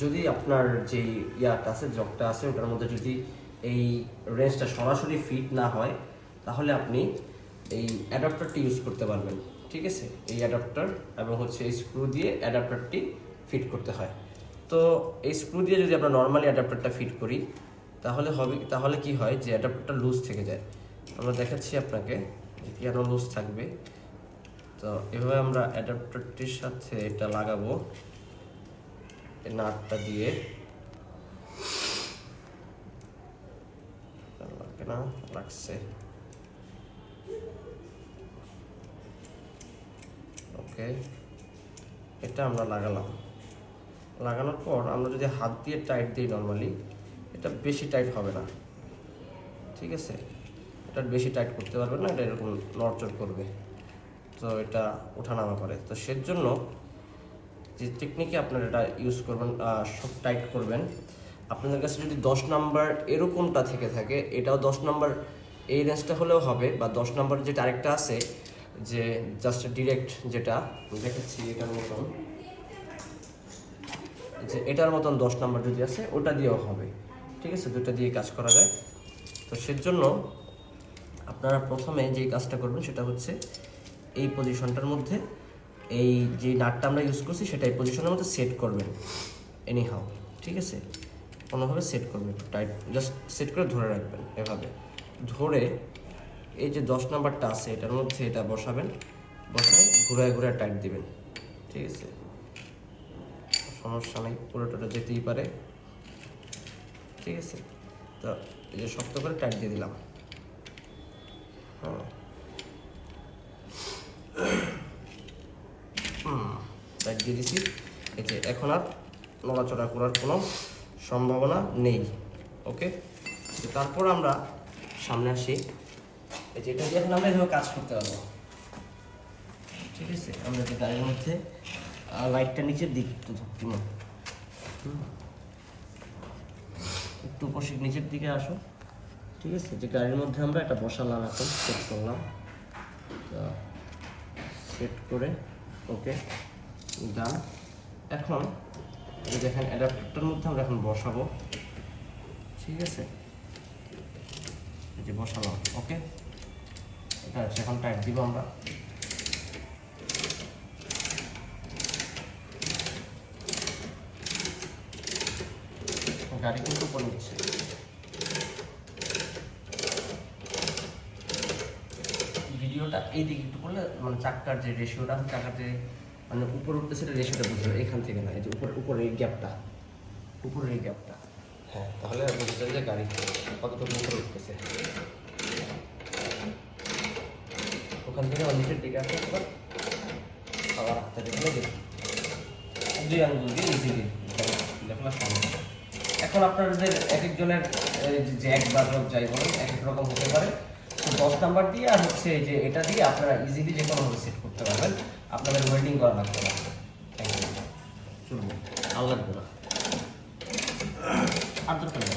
যদি আপনার যে ইয়াটা আছে জগটা আছে, ওটার মধ্যে যদি এই রেঞ্জটা সরাসরি ফিট না হয়, তাহলে আপনি এই অ্যাডাপ্টারটি ইউজ করতে পারবেন, ঠিক আছে? এই অ্যাডাপ্টার এবং হচ্ছে এই স্ক্রু দিয়ে অ্যাডাপ্টারটি ফিট করতে হয়। তো এই স্ক্রু দিয়ে যদি আমরা নর্মালি অ্যাডাপ্টারটা ফিট করি, তাহলে হবে, তাহলে কি হয় যে অ্যাডাপ্টারটা লুজ থেকে যায়। আমরা দেখাচ্ছি আপনাকে কেন লুজ থাকবে। তো এভাবে আমরা অ্যাডাপ্টারটির সাথে এটা লাগাবো। নাটটা দিয়ে। লাগে না, লাগছে। ওকে, এটা আমরা লাগালাম। লাগানোর পর আমরা যদি হাত দিয়ে টাইট দিই নর্মালি এটা বেশি টাইট হবে না। ঠিক আছে? এটা বেশি টাইট করতে পারবে না, এটা এরকম নড়চড় করবে। তো এটা ওঠানামা করে। তো সেজন্য যে টেকনিকে আপনারা এটা ইউজ করবেন সব টাইট করবেন। আপনাদের কাছে যদি দশ নাম্বার এরকমটা থেকে থাকে, এটাও দশ নাম্বার এই রেঞ্জটা হলেও হবে, বা দশ নাম্বার যেটা আরেকটা আছে, যে জাস্ট ডিরেক্ট যেটা দেখাচ্ছি এটার মতন। যে এটার মতন দশ নাম্বার যদি আছে, ওটা দিয়েও হবে। ঠিক আছে? দুটা দিয়ে কাজ করা যায়। তো সেজন্য আপনারা প্রথমে যে কাজটা করবেন, সেটা হচ্ছে এই পজিশনটার মধ্যে এই যে নাটটা আমরা ইউজ করছি সেটা এই পজিশনের মধ্যে সেট করবেন এনি হাউ ঠিক আছে? কোনোভাবে সেট করবেন টাইট জাস্ট সেট করে ধরে রাখবেন, এভাবে। ধরে এই যে দশ নাম্বারটা আছে, এটার মধ্যে এটা বসাবেন, বসায় ঘুরায় ঘুরায় টাইট দিবেন, ঠিক আছে? সমস্যা নেই পুরো পুরোটা যেতেই পারে, ঠিক আছে? তো এই যে শক্ত করে টাইট দিয়ে দিলাম। হ্যাঁ টাইট দিয়ে দিছি। এই যে এখন আর নড়াচড়া করার কোনো সম্ভাবনা নেই, ওকে? তো তারপর আমরা সামনে আসি। এই যে এটা দিয়ে এখন আমরা এভাবে কাজ করতে পারব। ঠিক আছে? আমরা যে গাড়ির মধ্যে লাইটটা নিচের দিক একটু ধরতে একটু বসে নিচের দিকে আসো ঠিক আছে? যে গাড়ির মধ্যে আমরা একটা বসালাম এখন সেট করলাম। সেট করে, ওকে? ডান এখন দেখেন অ্যাডাপ্টারটার মধ্যে আমরা এখন বসাবো। ঠিক আছে? এই যে বসালাম, ওকে? এটা হচ্ছে এখন টাইট দিব আমরা। গাড়ি কিন্তু উপরে নিচ্ছে ভিডিওটা এই দিকে একটু করলে মানে চাক্কার যে রেশিওটা চাক্কার যে মানে উপরে উঠতেছে সেটা রেশিওটা বুঝতে হবে, এখান থেকে না এই যে উপরে উপরে এই গ্যাপটা উপরের এই গ্যাপটা হ্যাঁ তাহলে বুঝতে যে গাড়ি কতটুকু উপরে উঠতেছে। ওখান থেকে আমার নিচের দিকে আসতে হবে। আবার হাতে দেখলে দেখি দুই আঙ্গুল দিয়ে ইজিলি লেখা সম্ভব এখন আপনাদের এক একজনের যে জ্যাক বা হোক যাই বলেন, এক এক রকম হতে পারে। দশ নাম্বার দিয়ে আর হচ্ছে যে এটা দিয়ে আপনারা ইজিলি যে কোনোভাবে সেট করতে পারবেন। আপনাদের ওয়েল্ডিং করা লাগবে না। চলবে আল্লাহ আর দরকার নেই